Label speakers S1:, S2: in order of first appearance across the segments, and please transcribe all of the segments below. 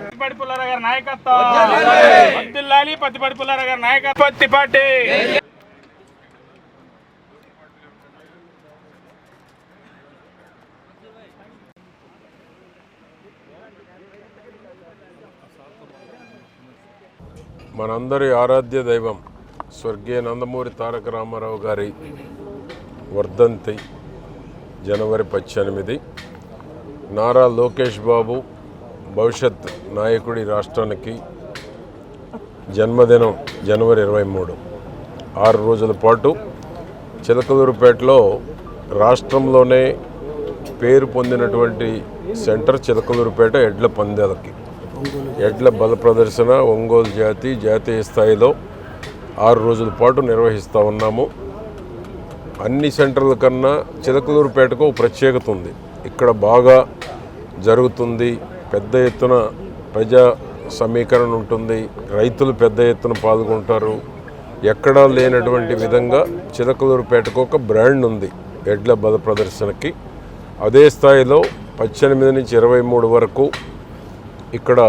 S1: పత్తిపాటి పుల్లారా గారి నాయకత్వం. అబ్దుల్లాలి పత్తిపాటి పుల్లారా గారి నాయకత్వం. పత్తిపాటి.
S2: మనందరి ఆరాధ్య దైవం స్వర్గీయ నందమూరి తారక రామారావు గారి వర్ధంతి జనవరి పద్దెనిమిది. నారా లోకేష్ బాబు భవిష్యత్ నాయకుడి రాష్ట్రానికి జన్మదినం జనవరి ఇరవై మూడు. ఆరు రోజుల పాటు చిలకలూరుపేటలో రాష్ట్రంలోనే పేరు పొందినటువంటి సెంటర్ చిలకలూరుపేట ఎడ్ల పందాలకి. ఎడ్ల బల ప్రదర్శన ఒంగోలు జాతి జాతీయ స్థాయిలో ఆరు రోజుల పాటు నిర్వహిస్తూ ఉన్నాము. అన్ని సెంటర్ల కన్నా చిలకలూరుపేటకు ఒక ప్రత్యేకత ఉంది. ఇక్కడ బాగా జరుగుతుంది. పెద్ద ఎత్తున ప్రజా సమీకరణ ఉంటుంది. రైతులు పెద్ద ఎత్తున పాల్గొంటారు. ఎక్కడా లేనటువంటి విధంగా చిలకలూరుపేటకు ఒక బ్రాండ్ ఉంది. ఎడ్ల బల ప్రదర్శనకి. అదే స్థాయిలో పద్దెనిమిది నుంచి ఇరవై మూడు వరకు ఇక్కడ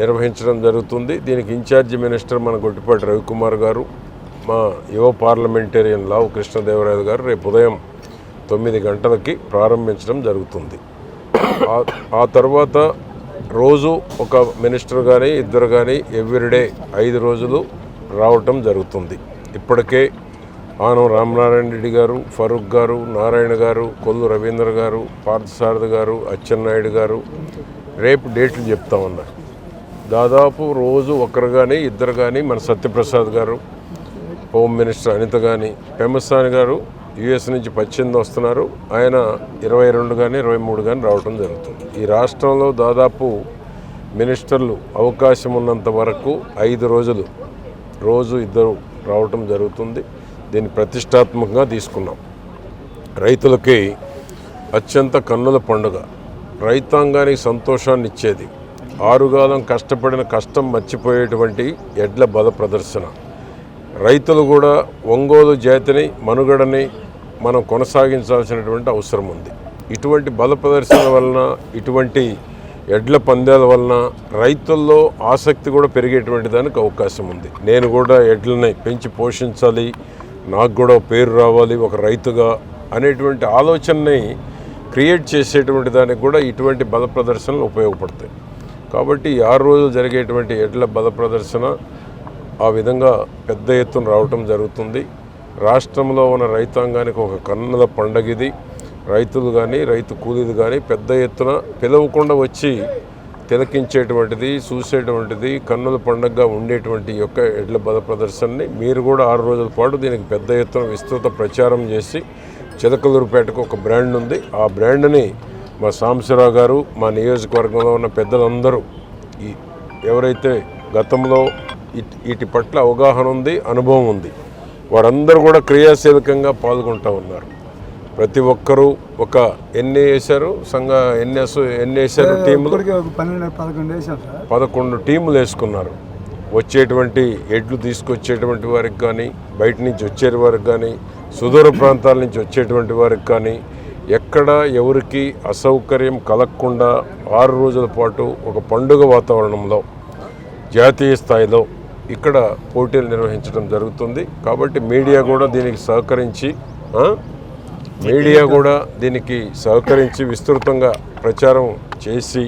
S2: నిర్వహించడం జరుగుతుంది. దీనికి ఇన్ఛార్జి మినిస్టర్ మన గొట్టిపాటి రవికుమార్ గారు మా యువ పార్లమెంటేరియన్ లావు కృష్ణదేవరాయలు గారు రేపు ఉదయం తొమ్మిది గంటలకి ప్రారంభించడం జరుగుతుంది. ఆ- తర్వాత రోజు ఒక మినిస్టర్ కానీ ఇద్దరు కానీ ఎవ్రీడే ఐదు రోజులు రావటం జరుగుతుంది. ఇప్పటికే ఆనం రామనారాయణ రెడ్డి గారు ఫరూక్ గారు నారాయణ గారు కొల్లు రవీంద్ర గారు పార్థసారథి గారు అచ్చెన్నాయుడు గారు రేపు డేట్లు చెప్తా ఉన్నారు దాదాపు రోజు ఒకరు కానీ ఇద్దరు కానీ మన సత్యప్రసాద్ గారు హోమ్ మినిస్టర్ అనిత కానీ పెమసాని గారు యుఎస్ నుంచి పద్దెనిమిది వస్తున్నారు. ఆయన ఇరవై రెండు కానీ ఇరవై మూడు కానీ రావడం జరుగుతుంది. ఈ రాష్ట్రంలో దాదాపు మినిస్టర్లు అవకాశం ఉన్నంత వరకు ఐదు రోజులు రోజు ఇద్దరు రావటం జరుగుతుంది. దీన్ని ప్రతిష్టాత్మకంగా తీసుకున్నాం. రైతులకి అత్యంత కన్నుల పండుగ. రైతాంగానికి సంతోషాన్ని ఇచ్చేది ఆరుగాలం కష్టపడిన కష్టం మర్చిపోయేటువంటి ఎడ్ల బల ప్రదర్శన. రైతులు కూడా ఒంగోలు జాతిని మనుగడని మనం కొనసాగించాల్సినటువంటి అవసరం ఉంది. ఇటువంటి బల ప్రదర్శనల వలన ఇటువంటి ఎడ్ల పందాల వలన రైతుల్లో ఆసక్తి కూడా పెరిగేటువంటి దానికి అవకాశం ఉంది. నేను కూడా ఎడ్లని పెంచి పోషించాలి నాకు కూడా పేరు రావాలి ఒక రైతుగా అనేటువంటి ఆలోచనని క్రియేట్ చేసేటువంటి దానికి కూడా ఇటువంటి బల ప్రదర్శనలు ఉపయోగపడతాయి. కాబట్టి ఈ ఆరు రోజులు జరిగేటువంటి ఎడ్ల బల ప్రదర్శన ఆ విధంగా పెద్ద ఎత్తున రావటం జరుగుతుంది. రాష్ట్రంలో ఉన్న రైతాంగానికి ఒక కన్నుల పండగ ఇది రైతులు కానీ రైతు కూలీలు కానీ పెద్ద ఎత్తున పిలవకుండా వచ్చి తిలకించేటువంటిది చూసేటువంటిది కన్నుల పండగగా ఉండేటువంటి యొక్క ఎడ్ల బల ప్రదర్శనని మీరు కూడా ఆరు రోజుల పాటు దీనికి పెద్ద ఎత్తున విస్తృత ప్రచారం చేసి చిలకలూరుపేటకు ఒక బ్రాండ్ ఉంది. ఆ బ్రాండ్ని మా సాంబశివరావు గారు మా నియోజకవర్గంలో ఉన్న పెద్దలందరూ ఈ ఎవరైతే గతంలో ఇటు వీటి పట్ల అవగాహన ఉంది అనుభవం ఉంది. వారందరూ కూడా క్రియాశీలకంగా పాల్గొంటూ ఉన్నారు. ప్రతి ఒక్కరూ ఒక ఎన్ని వేశారు సంఘ ఎన్ని ఎన్ని వేశారు టీములు.
S3: పదకొండు
S2: టీములు వేసుకున్నారు. వచ్చేటువంటి ఎడ్లు తీసుకొచ్చేటువంటి వారికి కానీ బయట నుంచి వచ్చే వారికి కానీ సుదూర ప్రాంతాల నుంచి వచ్చేటువంటి వారికి కానీ ఎక్కడ ఎవరికి అసౌకర్యం కలగకుండా ఆరు రోజుల పాటు ఒక పండుగ వాతావరణంలో జాతీయ స్థాయిలో ఇక్కడ పోటీలు నిర్వహించడం జరుగుతుంది. కాబట్టి మీడియా కూడా దీనికి సహకరించి మీడియా కూడా దీనికి సహకరించి విస్తృతంగా ప్రచారం చేసి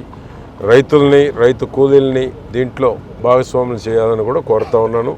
S2: రైతుల్ని రైతు కూలీల్ని దీంట్లో భాగస్వాములు చేయాలని కూడా కోరుతా ఉన్నాను.